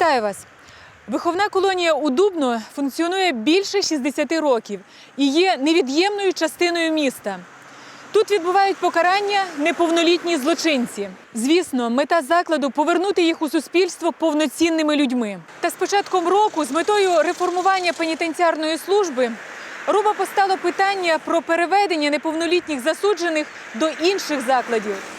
Вітаю вас! Виховна колонія у Дубно функціонує більше 60 років і є невід'ємною частиною міста. Тут відбувають покарання неповнолітні злочинці. Звісно, мета закладу повернути їх у суспільство повноцінними людьми. Та з початком року, з метою реформування пенітенціарної служби, Руба постало питання про переведення неповнолітніх засуджених до інших закладів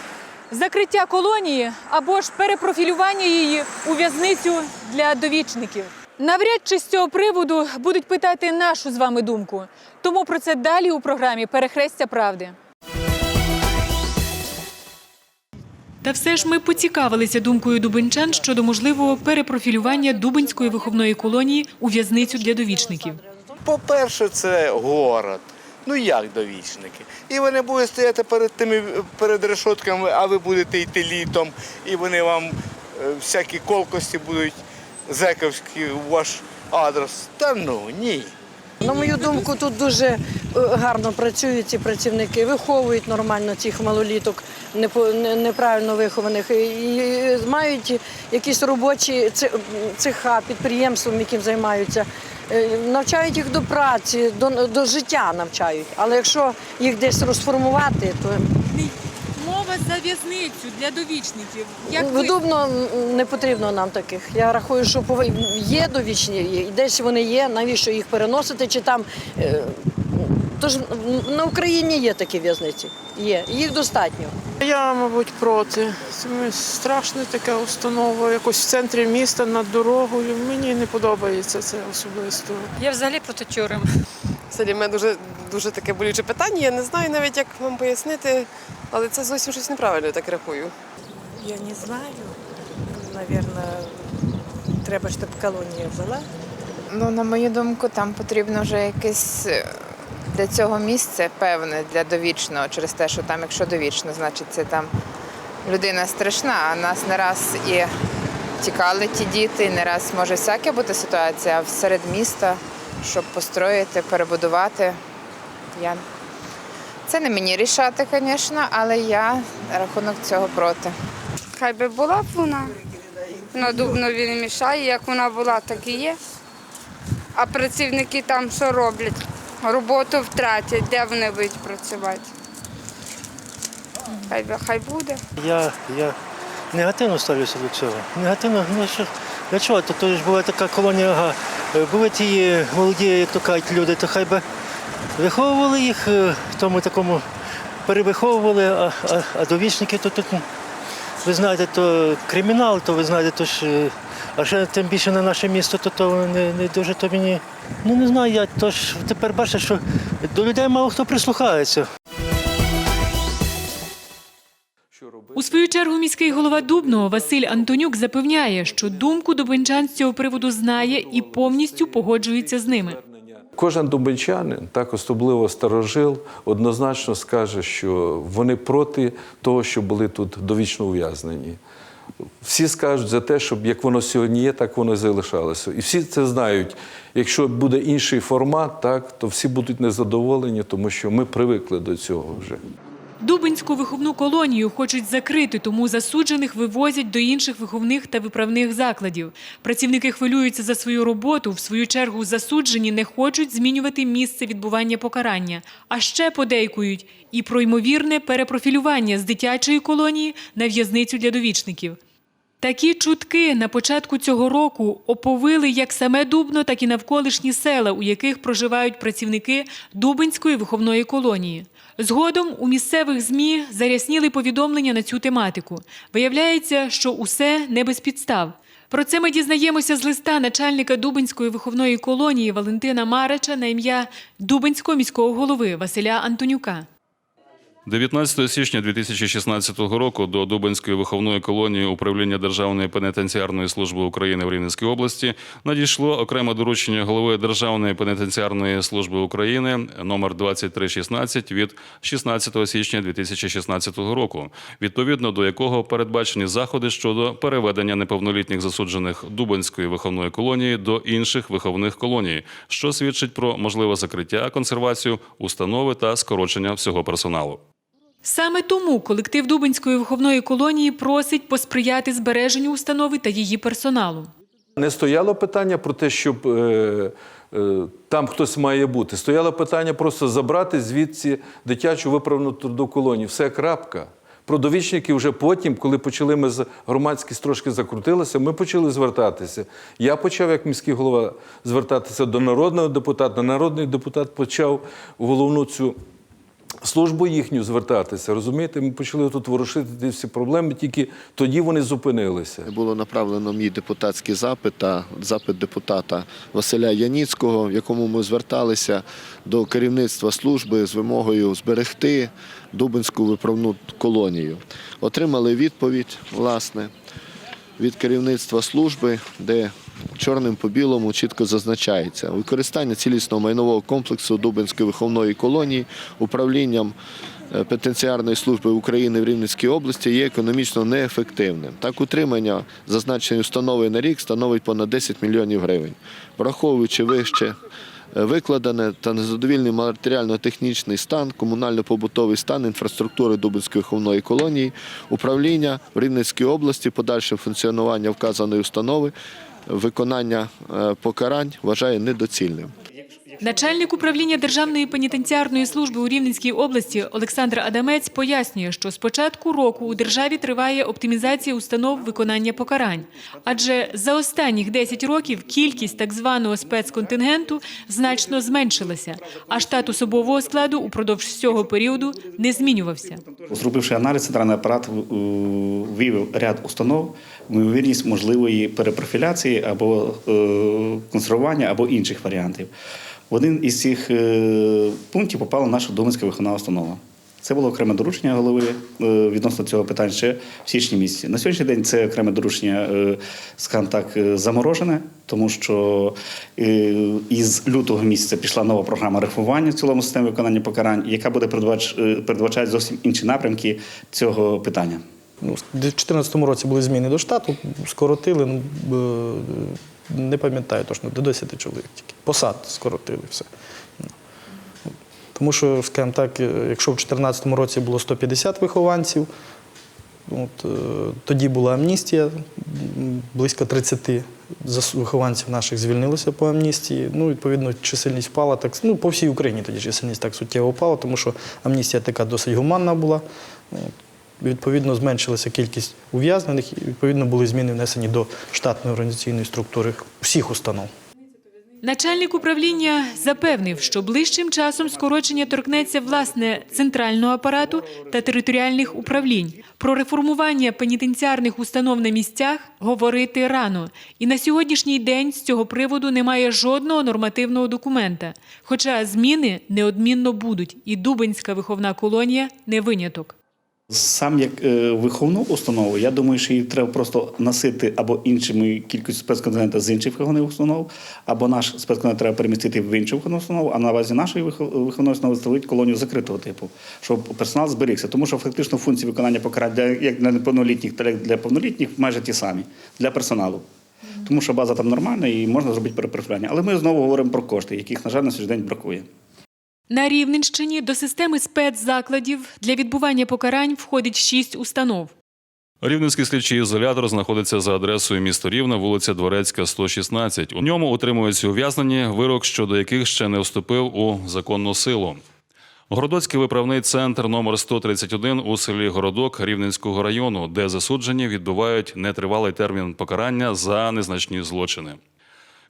закриття колонії або ж перепрофілювання її у в'язницю для довічників. Навряд чи з цього приводу будуть питати нашу з вами думку. Тому про це далі у програмі Перехрестя правди. Та все ж ми поцікавилися думкою дубинчан щодо можливого перепрофілювання Дубинської виховної колонії у в'язницю для довічників. По-перше, це город. Ну як довічники? І вони будуть стояти перед тими перед решотками, а ви будете йти літом, і вони вам е, всякі колкості будуть зековські у ваш адрес. Та ну ні. На мою думку, тут дуже е, гарно працюють ці працівники, виховують нормально цих малоліток неправильно вихованих і мають якісь робочі цеха, підприємством, яким займаються. Е, Навчають їх до праці, до, до життя навчають. Але якщо їх десь розформувати, то Мова за в'язницю для довічників. Видобно не потрібно нам таких. Я рахую, що є довічні, і десь вони є, навіщо їх переносити, чи там. е, Тож на Україні є такі в'язниці. Є, їх достатньо. Я, мабуть, проти. Це страшна така установа, якось в центрі міста над дорогою. Мені не подобається це особисто. Я взагалі проти тюрем. Це для мене дуже, дуже таке болюче питання. Я не знаю навіть, як вам пояснити, але це зовсім щось неправильно, я так рахую. Я не знаю. Наверное, треба, щоб колонія була. Ну, на мою думку, там потрібно вже якесь е, для цього місце певне для довічного, через те, що там, якщо довічно, значить це там людина страшна, а нас не раз і тікали ті діти, і не раз може всяке бути ситуація, а серед міста, щоб построїти, перебудувати. Я... Це не мені рішати, звісно, але я рахунок цього проти. Хай би була б вона. На Дубнові не мішає, як вона була, так і є. А працівники там що роблять? Роботу втратять, де вони будуть працювати? Хай, хай буде. Я, я негативно ставлюся до цього. Негативно, ну що для чого? То, то ж була така колонія, е, були ті молоді, як то кажуть, люди, то хай би виховували їх е, в тому такому, перевиховували, а, а, а довічники то тут, ви знаєте, то кримінал, то ви знаєте, то ж, е, а ще тим більше на наше місто, то, то не, не дуже то мені. Ну не знаю, я то ж тепер бачу, що до людей мало хто прислухається. У свою чергу міський голова Дубного Василь Антонюк запевняє, що думку дубинчан з цього приводу знає і повністю погоджується з ними. Кожен дубенчанин, так особливо старожил, однозначно скаже, що вони проти того, що були тут довічно ув'язнені. Всі скажуть за те, щоб як воно сьогодні є, так воно і залишалося. І всі це знають. Якщо буде інший формат, так, то всі будуть незадоволені, тому що ми привикли до цього вже. Дубинську виховну колонію хочуть закрити, тому засуджених вивозять до інших виховних та виправних закладів. Працівники хвилюються за свою роботу. В свою чергу засуджені не хочуть змінювати місце відбування покарання. А ще подейкують і про ймовірне перепрофілювання з дитячої колонії на в'язницю для довічників. Такі чутки на початку цього року оповили як саме Дубно, так і навколишні села, у яких проживають працівники Дубинської виховної колонії. Згодом у місцевих ЗМІ зарясніли повідомлення на цю тематику. Виявляється, що усе не без підстав. Про це ми дізнаємося з листа начальника Дубинської виховної колонії Валентина Марача на ім'я Дубинського міського голови Василя Антонюка. 19 січня 2016 року до Дубинської виховної колонії управління Державної пенітенціарної служби України в Рівненській області надійшло окреме доручення голови Державної пенітенціарної служби України номер 2316 від 16 січня 2016 року, відповідно до якого передбачені заходи щодо переведення неповнолітніх засуджених Дубинської виховної колонії до інших виховних колоній, що свідчить про можливе закриття, консервацію установи та скорочення всього персоналу. Саме тому колектив Дубинської виховної колонії просить посприяти збереженню установи та її персоналу. Не стояло питання про те, щоб е, е, там хтось має бути. Стояло питання просто забрати звідси дитячу виправну трудову колонію. Все крапка. Про довічників вже потім, коли почали ми з- громадськість трошки закрутилася, ми почали звертатися. Я почав як міський голова звертатися до народного депутата. Народний депутат почав головну цю службу їхню звертатися. Розумієте, ми почали тут ворушити всі проблеми, тільки тоді вони зупинилися. Було направлено мій депутатський запит та запит депутата Василя Яніцького, в якому ми зверталися до керівництва служби з вимогою зберегти Дубинську виправну колонію. Отримали відповідь, власне, від керівництва служби, де чорним по білому чітко зазначається використання цілісного майнового комплексу Дубинської виховної колонії управлінням е, служби України в Рівненській області є економічно неефективним. Так, утримання зазначеної установи на рік становить понад 10 мільйонів гривень. Враховуючи вище е, викладене та незадовільний матеріально-технічний стан, комунально-побутовий стан інфраструктури Дубинської виховної колонії, управління в Рівненській області, подальше функціонування вказаної установи, виконання е, покарань вважає недоцільним. Начальник управління Державної пенітенціарної служби у Рівненській області Олександр Адамець пояснює, що з початку року у державі триває оптимізація установ виконання покарань. Адже за останніх 10 років кількість так званого спецконтингенту значно зменшилася, а штат особового складу упродовж всього періоду не змінювався. Зробивши аналіз, центральний апарат е, виявив ряд установ, ймовірність можливої перепрофіляції або е, консервування, або інших варіантів. В один із цих е, пунктів попала наша Думанська виховна установа. Це було окреме доручення голови е, відносно цього питання ще в січні місяці. На сьогоднішній день це окреме доручення, е, скажімо так, заморожене, тому що із лютого місяця пішла нова програма реформування в цілому системі виконання покарань, яка буде передбач, передбачати зовсім інші напрямки цього питання. Ну, в 2014 році були зміни до штату, скоротили, ну, не пам'ятаю точно, до 10 чоловік тільки. Посад скоротили все. Тому що, скажімо так, е, якщо в 2014 році було 150 вихованців, от, е, тоді була амністія, близько 30 вихованців наших звільнилося по амністії. Ну, відповідно, чисельність впала так, ну, по всій Україні тоді чисельність так суттєво впала, тому що амністія така досить гуманна була. Відповідно, зменшилася кількість ув'язнених, і відповідно були зміни внесені до штатної організаційної структури всіх установ. Начальник управління запевнив, що ближчим часом скорочення торкнеться власне центрального апарату та територіальних управлінь. Про реформування пенітенціарних установ на місцях говорити рано. І на сьогоднішній день з цього приводу немає жодного нормативного документа. Хоча зміни неодмінно будуть, і Дубинська виховна колонія не виняток. Сам як е, виховну установу, я думаю, що її треба просто насити або іншими кількістю спецконтинента з інших виховних установ, або наш спецконтинент треба перемістити в іншу виховну установу, а на базі нашої виховної установи створити колонію закритого типу, щоб персонал зберігся. Тому що фактично функції виконання покарань для як для неповнолітніх, так і для повнолітніх майже ті самі для персоналу. Тому що база там нормальна і можна зробити перепрофілювання. Але ми знову говоримо про кошти, яких, на жаль, на сьогодні день бракує. На Рівненщині до системи спецзакладів для відбування покарань входить шість установ. Рівненський слідчий ізолятор знаходиться за адресою місто Рівне, вулиця Дворецька, 116. У ньому утримуються ув'язнені, вирок щодо яких ще не вступив у законну силу. Городоцький виправний центр номер 131 у селі Городок Рівненського району, де засуджені відбувають нетривалий термін покарання за незначні злочини.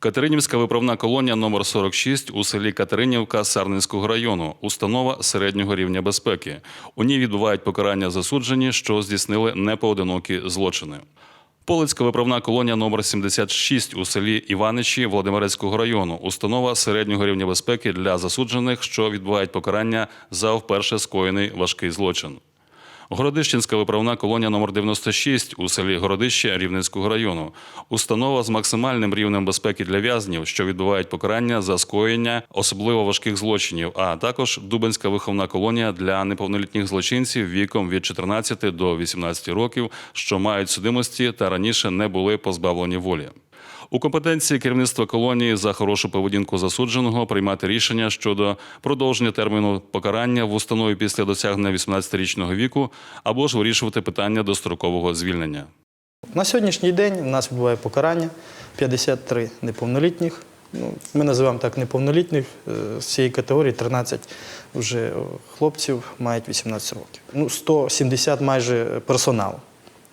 Катеринівська виправна колонія номер 46 у селі Катеринівка Сарненського району, установа середнього рівня безпеки. У ній відбувають покарання засуджені, що здійснили непоодинокі злочини. Полицька виправна колонія номер 76 у селі Іваничі Володимирецького району, установа середнього рівня безпеки для засуджених, що відбувають покарання за вперше скоєний важкий злочин. Городищенська виправна колонія номер 96 у селі Городище Рівненського району. Установа з максимальним рівнем безпеки для в'язнів, що відбувають покарання за скоєння особливо важких злочинів, а також Дубенська виховна колонія для неповнолітніх злочинців віком від 14 до 18 років, що мають судимості та раніше не були позбавлені волі. У компетенції керівництва колонії за хорошу поведінку засудженого приймати рішення щодо продовження терміну покарання в установі після досягнення 18-річного віку або ж вирішувати питання дострокового звільнення. На сьогоднішній день у нас відбуває покарання 53 неповнолітніх. Ну, ми називаємо так неповнолітніх. е, З цієї категорії 13 вже хлопців мають 18 років. Ну, 170 майже персоналу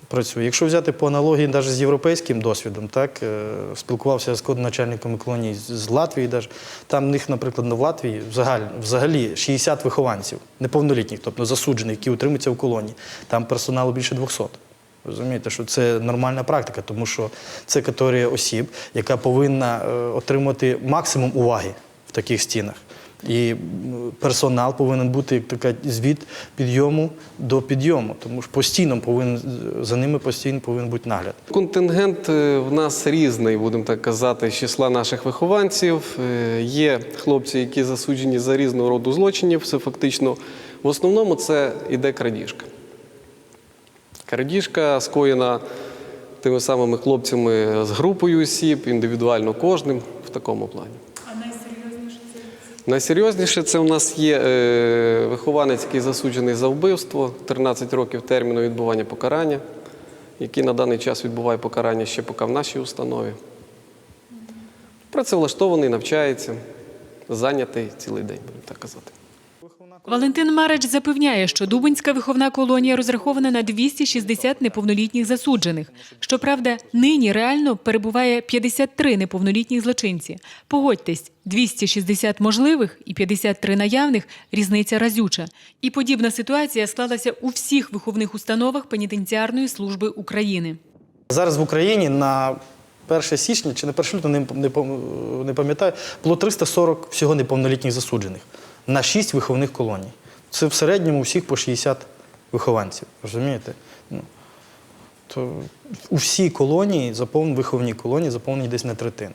працює. Якщо взяти по аналогії навіть з європейським досвідом, так, е, спілкувався з начальниками колонії з- Латвії, навіть, там в них, наприклад, в Латвії взагалі, взагалі 60 вихованців, неповнолітніх, тобто засуджених, які утримуються в колонії. Там персоналу більше 200. Розумієте, що це нормальна практика, тому що це категорія осіб, яка повинна е, отримати максимум уваги в таких стінах. І персонал повинен бути як така звід підйому до підйому, тому що постійно повинен за ними постійно повинен бути нагляд. Контингент е, в нас різний, будемо так казати, з числа наших вихованців. Е, Є хлопці, які засуджені за різного роду злочинів. Це фактично в основному це іде крадіжка. Крадіжка скоєна тими самими хлопцями з групою осіб, індивідуально кожним в такому плані. Найсерйозніше це у нас є е, вихованець, який засуджений за вбивство, 13 років терміну відбування покарання, який на даний час відбуває покарання ще поки в нашій установі. Працевлаштований, навчається, зайнятий цілий день, будемо так казати. Валентин Марич запевняє, що Дубинська виховна колонія розрахована на 260 неповнолітніх засуджених. Щоправда, нині реально перебуває 53 неповнолітніх злочинці. Погодьтесь, 260 можливих і 53 наявних – різниця разюча. І подібна ситуація склалася у всіх виховних установах пенітенціарної служби України. Зараз в Україні на 1 січня чи на 1 лютого, не, пам'ятаю, було 340 всього неповнолітніх засуджених на 6 виховних колоній. Це в середньому всіх по 60 вихованців. Розумієте? Ну, то у всі колонії, запов... виховні колонії заповнені десь на третину.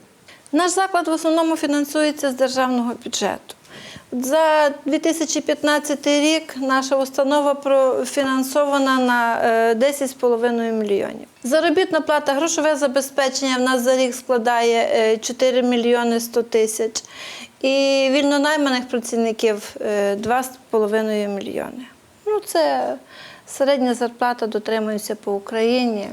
Наш заклад в основному фінансується з державного бюджету. За 2015 рік наша установа профінансована на е, 10,5 мільйонів. Заробітна плата, грошове забезпечення в нас за рік складає е, 4 мільйони 100 тисяч. І вільнонайманих працівників е, 2,5 мільйони. Ну, це середня зарплата дотримується по Україні.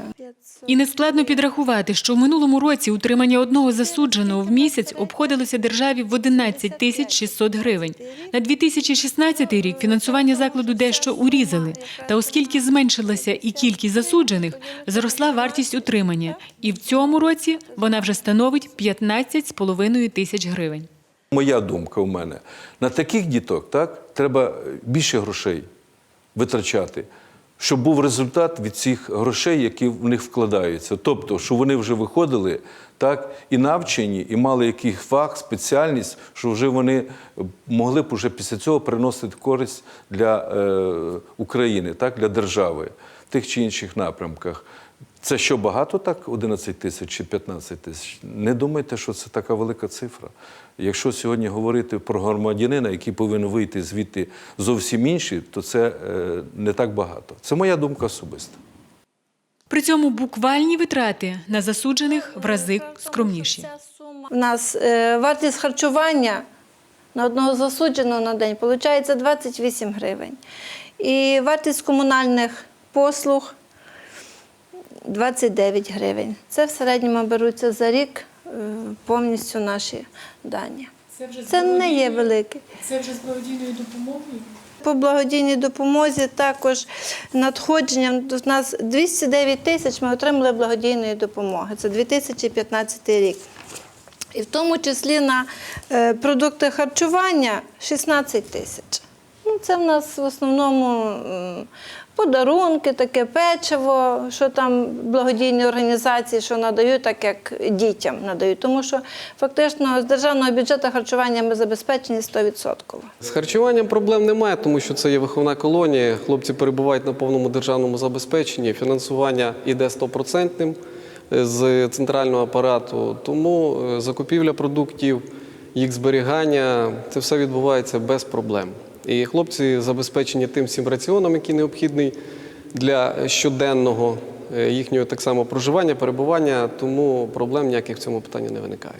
І нескладно підрахувати, що в минулому році утримання одного засудженого в місяць обходилося державі в 11 тисяч 600 гривень. На 2016 рік фінансування закладу дещо урізали. Та оскільки зменшилася і кількість засуджених, зросла вартість утримання. І в цьому році вона вже становить 15,5 тисяч гривень. Моя думка у мене. На таких діток так, треба більше грошей витрачати, щоб був результат від цих грошей, які в них вкладаються. Тобто, що вони вже виходили так, і навчені, і мали якийсь фах, спеціальність, що вже вони могли б уже після цього приносити користь для е, України, так, для держави в тих чи інших напрямках. Це що багато так 11 тисяч чи 15 тисяч? Не думайте, що це така велика цифра. Якщо сьогодні говорити про громадянина, який повинен вийти звідти зовсім інший, то це е, не так багато. Це моя думка особиста. При цьому буквальні витрати на засуджених в рази скромніші. У нас е, вартість харчування на одного засудженого на день виходить 28 гривень. І вартість комунальних послуг 29 гривень. Це в середньому беруться за рік повністю наші дані. Це не є велике. Це вже з благодійною допомогою? По благодійній допомозі також надходженням до нас 209 тисяч ми отримали благодійної допомоги. Це 2015 рік. І в тому числі на е, продукти харчування 16 тисяч. Ну, це в нас в основному подарунки, таке печиво, що там благодійні організації, що надають, так як дітям надають. Тому що фактично з державного бюджету харчування ми забезпечені 100%. З харчуванням проблем немає, тому що це є виховна колонія. Хлопці перебувають на повному державному забезпеченні. Фінансування йде стопроцентним з центрального апарату. Тому е, закупівля продуктів, їх зберігання це все відбувається без проблем. І хлопці забезпечені тим всім раціоном, який необхідний для щоденного е, їхнього так само проживання, перебування, тому проблем ніяких в цьому питанні не виникає.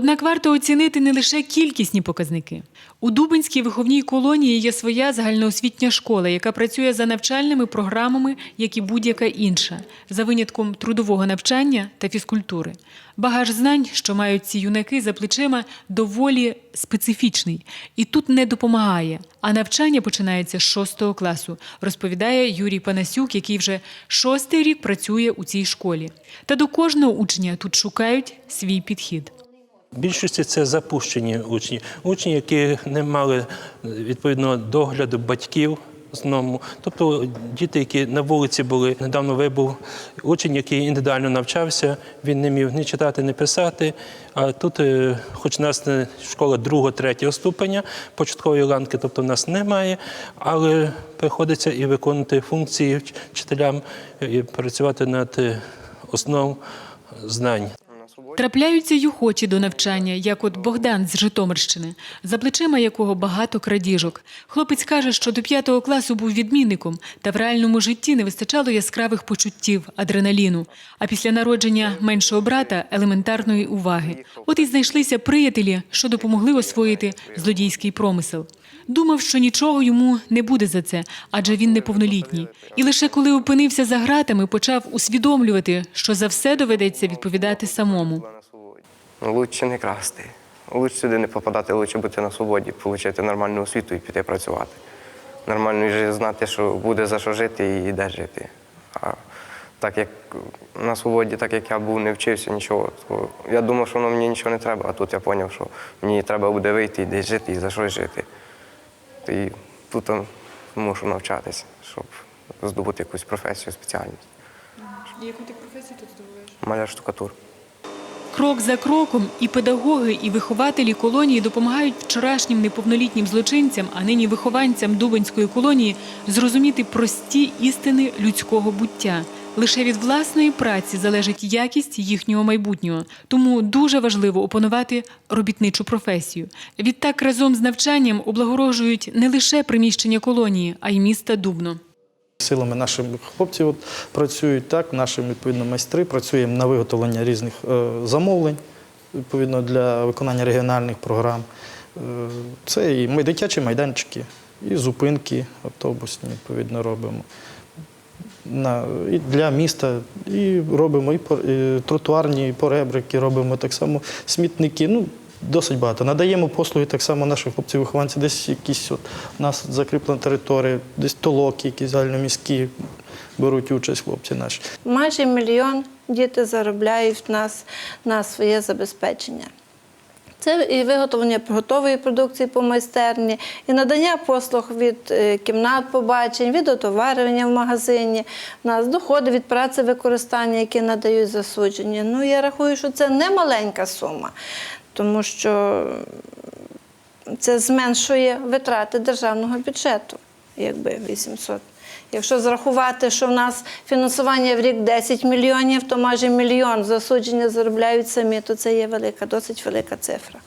Однак варто оцінити не лише кількісні показники. У Дубинській виховній колонії є своя загальноосвітня школа, яка працює за навчальними програмами, як і будь-яка інша, за винятком трудового навчання та фізкультури. Багаж знань, що мають ці юнаки за плечима, доволі специфічний і тут не допомагає. А навчання починається з шостого класу, розповідає Юрій Панасюк, який вже шостий рік працює у цій школі. Та до кожного учня тут шукають свій підхід. В більшості це запущені учні, учні, які не мали відповідно догляду батьків. Основному, тобто діти, які на вулиці були, недавно вибув учень, який індивідуально навчався, він не міг ні читати, ні писати. А тут, е, хоч у нас школа другого, третього ступеня, початкової ланки, тобто в нас немає, але приходиться і виконувати функції вчителям, і працювати над е, основ знань. Трапляються й охочі до навчання, як от Богдан з Житомирщини, за плечима якого багато крадіжок. Хлопець каже, що до п'ятого класу був відмінником, та в реальному житті не вистачало яскравих почуттів, адреналіну. А після народження меншого брата елементарної уваги. От і знайшлися приятелі, що допомогли освоїти злодійський промисел. Думав, що нічого йому не буде за це, адже він неповнолітній. І лише коли опинився за гратами, почав усвідомлювати, що за все доведеться відповідати самому. Лучше не красти. Лучше сюди не попадати, лучше бути на свободі, отримати нормальну освіту і піти працювати. Нормально знати, що буде за що жити і де жити. А так як на свободі, так як я був, не вчився нічого, то я думав, що воно мені нічого не треба, а тут я зрозумів, що мені треба буде вийти і десь жити, і за що жити. І тут мушу навчатися, щоб здобути якусь професію, спеціальність. Яку ти професію тут здобуваєш? Маляр штукатур. Крок за кроком і педагоги, і вихователі колонії допомагають вчорашнім неповнолітнім злочинцям, а нині вихованцям Дубинської колонії зрозуміти прості істини людського буття. Лише від власної праці залежить якість їхнього майбутнього. Тому дуже важливо опанувати робітничу професію. Відтак разом з навчанням облагорожують не лише приміщення колонії, а й міста Дубно. Силами наших хлопців от, працюють так, наші відповідно майстри працюємо на виготовлення різних е, замовлень відповідно для виконання регіональних програм. Е, це і дитячі майданчики, і зупинки автобусні відповідно робимо. На, і для міста, і робимо і, і тротуарні поребрики, робимо так само смітники. Ну, досить багато. Надаємо послуги так само наших хлопців-вихованців, десь якісь от, у нас закріплена територія, десь толоки, якісь загальноміські беруть участь хлопці наші. Майже мільйон діти заробляють в нас на своє забезпечення. Це і виготовлення готової продукції по майстерні, і надання послуг від е, кімнат побачень, від отоварювання в магазині. У нас доходи від праці використання, які надають засуджені. Ну, я рахую, що це не маленька сума, тому що це зменшує витрати державного бюджету, якби 800. Якщо зрахувати, що в нас фінансування в рік 10 мільйонів, то майже мільйон засудження заробляють самі, то це є велика, досить велика цифра.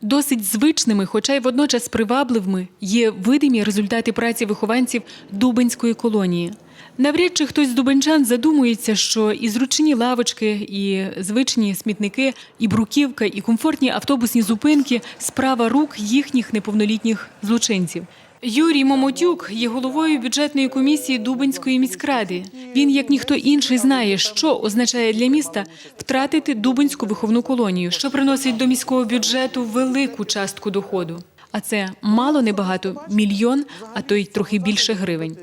Досить звичними, хоча й водночас привабливими, є видимі результати праці вихованців Дубинської колонії. Навряд чи хтось з дубенчан задумується, що і зручні лавочки, і звичні смітники, і бруківка, і комфортні автобусні зупинки справа рук їхніх неповнолітніх злочинців. Юрій Момотюк є головою бюджетної комісії Дубинської міськради. Він, як ніхто інший, знає, що означає для міста втратити Дубинську виховну колонію, що приносить до міського бюджету велику частку доходу. А це мало небагато мільйон, а то й трохи більше гривень.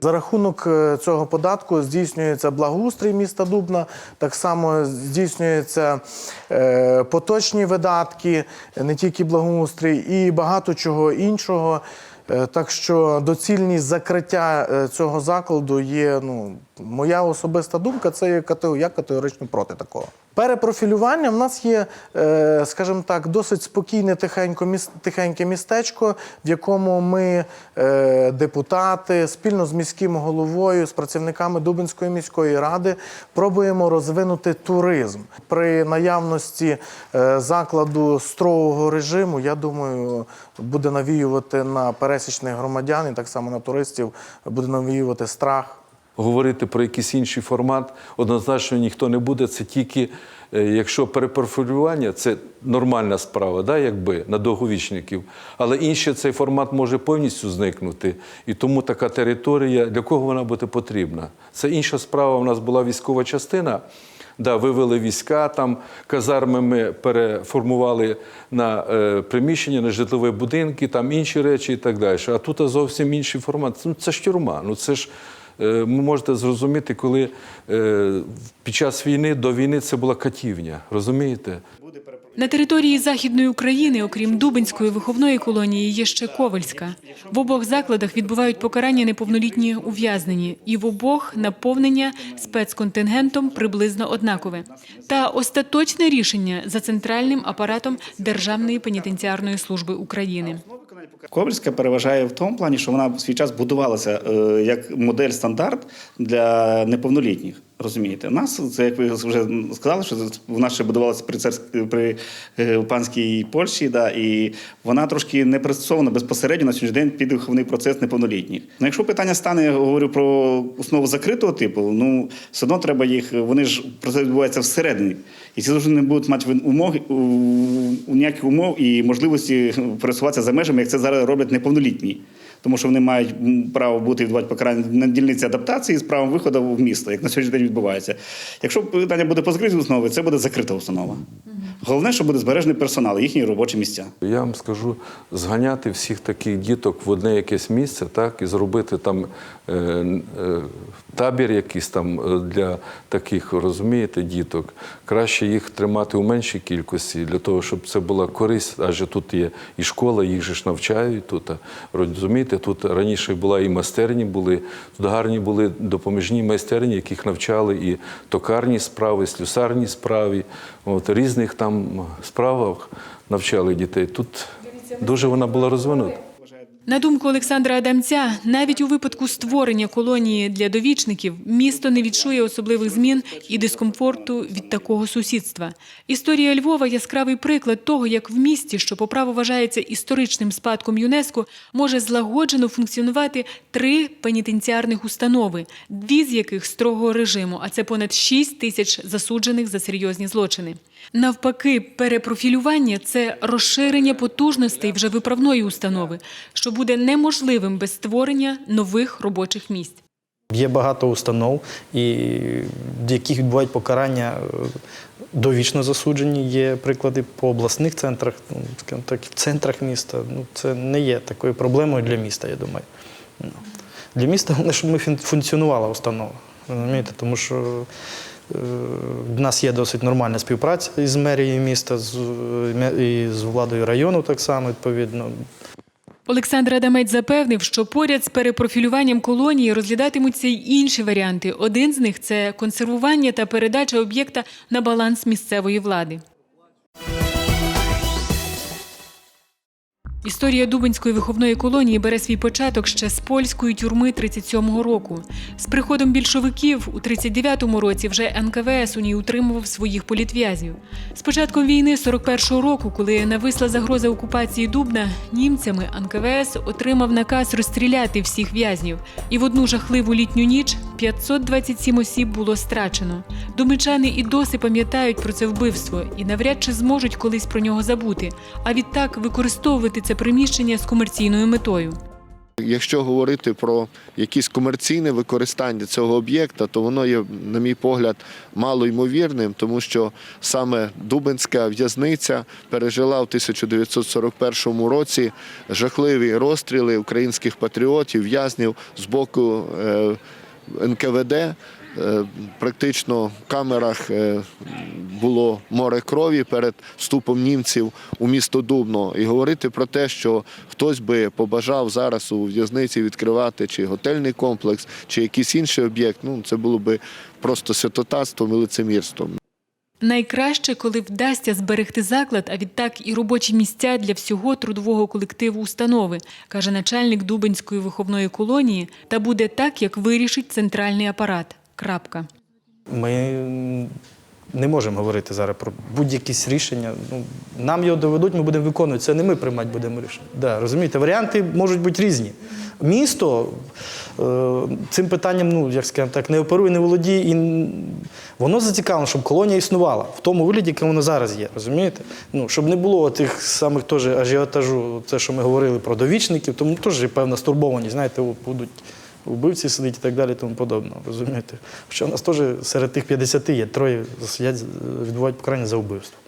За рахунок е, цього податку здійснюється благоустрій міста Дубна, так само здійснюються е, поточні видатки, не тільки благоустрій, і багато чого іншого. Е, Так що доцільність закриття е, цього закладу є. Ну, моя особиста думка, це є я категорично проти такого. Перепрофілювання в нас є, е, скажімо так, досить спокійне тихеньке містечко, в якому ми, е, депутати, спільно з міським головою, з працівниками Дубинської міської ради, пробуємо розвинути туризм. При наявності е, закладу строгого режиму, я думаю, буде навіювати на пересічних громадян і так само на туристів, буде навіювати страх. Говорити про якийсь інший формат однозначно ніхто не буде. Це тільки е, якщо перепрофілювання, це нормальна справа, да, якби на довговічників. Але інший цей формат може повністю зникнути. І тому така територія, для кого вона буде потрібна? Це інша справа. У нас була військова частина. Да, вивели війська, там казарми ми переформували на е, приміщення, на житлові будинки, там інші речі і так далі. А тут зовсім інший формат. Ну, це ж тюрма. Ну, це ж ви можете зрозуміти, коли е, під час війни до війни це була катівня. Розумієте? На території Західної України, окрім Дубинської виховної колонії, є ще Ковальська. В обох закладах відбувають покарання неповнолітні ув'язнені, і в обох наповнення спецконтингентом приблизно однакове. Та остаточне рішення за центральним апаратом Державної пенітенціарної служби України. Ковальська переважає в тому плані, що вона в свій час будувалася е, як модель стандарт для неповнолітніх. Розумієте, у нас це як ви вже сказали, що вона ще будувалася при царськ- при е, панській Польщі, да, і вона трошки не пристосована безпосередньо на сьогоднішній день під виховний процес неповнолітніх. Ну, якщо питання стане, я говорю про основу закритого типу, ну все одно треба їх. Вони ж процес відбувається всередині, і ці завжди не будуть мати умови ніяких умов і можливості пересуватися за межами, це зараз роблять неповнолітні. Тому що вони мають право бути відбувати покарання на дільниці адаптації з правом виходу в місто, як на сьогоднішній день відбувається. Якщо питання буде по закритій установі, це буде закрита установа. Головне, що буде збережений персонал, їхні робочі місця. Я вам скажу, зганяти всіх таких діток в одне якесь місце, так, і зробити там е, е, табір якийсь там е, для таких, розумієте, діток. Краще їх тримати у меншій кількості для того, щоб це була користь, адже тут є і школа, їх же ж навчають тут. Розумієте, тут раніше була і майстерні були, тут гарні були допоміжні майстерні, яких навчали і токарні справи, і слюсарні справи, от, різних там справах навчали дітей. Тут дуже вона була розвинута. На думку Олександра Адамця, навіть у випадку створення колонії для довічників місто не відчує особливих змін і дискомфорту від такого сусідства. Історія Львова яскравий приклад того, як в місті, що по праву вважається історичним спадком ЮНЕСКО, може злагоджено функціонувати три пенітенціарних установи, дві з яких строгого режиму, а це понад 6 тисяч засуджених за серйозні злочини. Навпаки, перепрофілювання це розширення потужностей вже виправної установи, що буде неможливим без створення нових робочих місць. Є багато установ, і яких відбувають покарання е, довічно засуджені. Є приклади по обласних центрах, ну, скажімо так, в центрах міста. Ну, це не є такою проблемою для міста, я думаю. Ну, Для міста головне, щоб ми функціонувала установа. Розумієте? Тому що е, в нас є досить нормальна співпраця із мерією міста, з, е, і з владою району так само, відповідно. Олександр Адамець запевнив, що поряд з перепрофілюванням колонії розглядатимуться й інші варіанти. Один з них це консервування та передача об'єкта на баланс місцевої влади. Історія Дубинської виховної колонії бере свій початок ще з польської тюрми 37-го року. З приходом більшовиків у 39-му році вже НКВС у ній утримував своїх політв'язнів. З початком війни 41-го року, коли нависла загроза окупації Дубна, німцями НКВС отримав наказ розстріляти всіх в'язнів. І в одну жахливу літню ніч 527 осіб було страчено. Дубничани і досі пам'ятають про це вбивство і навряд чи зможуть колись про нього забути, а відтак використовувати це приміщення з комерційною метою. Якщо говорити про якесь комерційне використання цього об'єкта, то воно є, на мій погляд, мало ймовірним, тому що саме Дубинська в'язниця пережила в 1941 році жахливі розстріли українських патріотів, в'язнів з боку е, НКВД. Е, Практично в камерах е, було море крові перед вступом німців у місто Дубно. І говорити про те, що хтось би побажав зараз у в'язниці відкривати чи готельний комплекс, чи якийсь інший об'єкт, ну це було би просто святотатством і лицемірством. Найкраще, коли вдасться зберегти заклад, а відтак і робочі місця для всього трудового колективу установи, каже начальник Дубинської виховної колонії, та буде так, як вирішить центральний апарат. Крапка. Ми не можемо говорити зараз про будь-якісь рішення. Ну, нам його доведуть, ми будемо виконувати. Це не ми приймати будемо рішення. Да, розумієте, варіанти можуть бути різні. Місто е, цим питанням, ну як скажемо так, не оперує, не володіє, і воно зацікавлено, щоб колонія існувала в тому вигляді, який воно зараз є. Розумієте? Ну, щоб не було тих самих теж ажіотажу, це, що ми говорили про довічників, тому теж певна стурбованість. Знаєте, будуть вбивці сидить і так далі, тому подобне. Розумієте? Хоча у нас теж серед тих 50 є троє сидять, відбувають покарання за вбивство.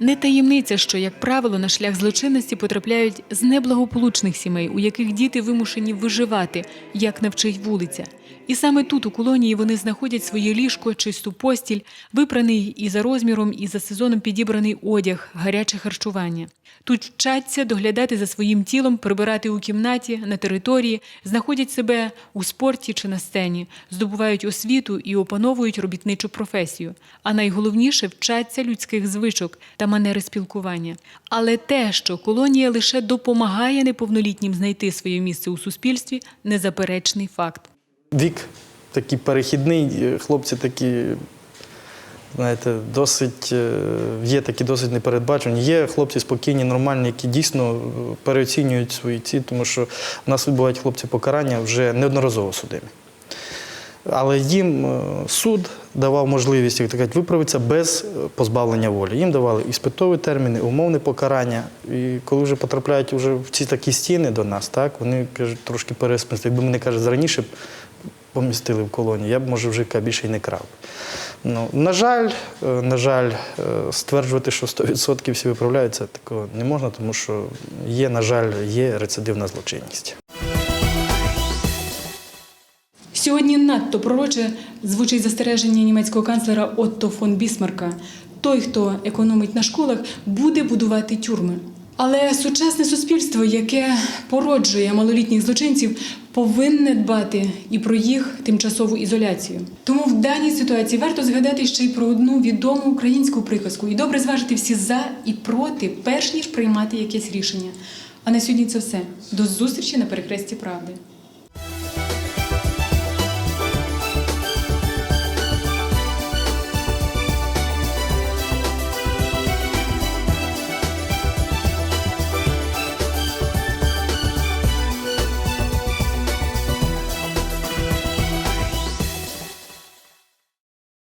Не таємниця, що, як правило, на шлях злочинності потрапляють з неблагополучних сімей, у яких діти вимушені виживати, як навчить вулиця. І саме тут, у колонії, вони знаходять своє ліжко, чисту постіль, випраний і за розміром, і за сезоном підібраний одяг, гаряче харчування. Тут вчаться доглядати за своїм тілом, прибирати у кімнаті, на території, знаходять себе у спорті чи на сцені, здобувають освіту і опановують робітничу професію. А найголовніше вчаться людських звичок та манери спілкування. Але те, що колонія лише допомагає неповнолітнім знайти своє місце у суспільстві, незаперечний факт. Вік такий перехідний, е, хлопці такі, знаєте, досить, е, є такі досить непередбачені. Є хлопці спокійні, нормальні, які дійсно е, переоцінюють свої ці, тому що в нас відбувають хлопці покарання вже неодноразово судимі. Але їм суд давав можливість, як кажуть, виправитися без позбавлення волі. Їм давали іспитові терміни, умовне покарання. І коли вже потрапляють вже в ці такі стіни до нас, так, вони кажуть, трошки пересмислюють. Якби мене каже, раніше помістили в колонію, я б, може, вже більше й не крав. Ну, на жаль, е, на жаль, е, стверджувати, що 100% всі виправляються, такого не можна, тому що є, на жаль, є рецидивна злочинність. Сьогодні надто пророче звучить застереження німецького канцлера Отто фон Бісмарка. Той, хто економить на школах, буде будувати тюрми. Але сучасне суспільство, яке породжує малолітніх злочинців, повинне дбати і про їх тимчасову ізоляцію. Тому в даній ситуації варто згадати ще й про одну відому українську приказку і добре зважити всі за і проти, перш ніж приймати якесь рішення. А на сьогодні це все. До зустрічі на перехресті правди.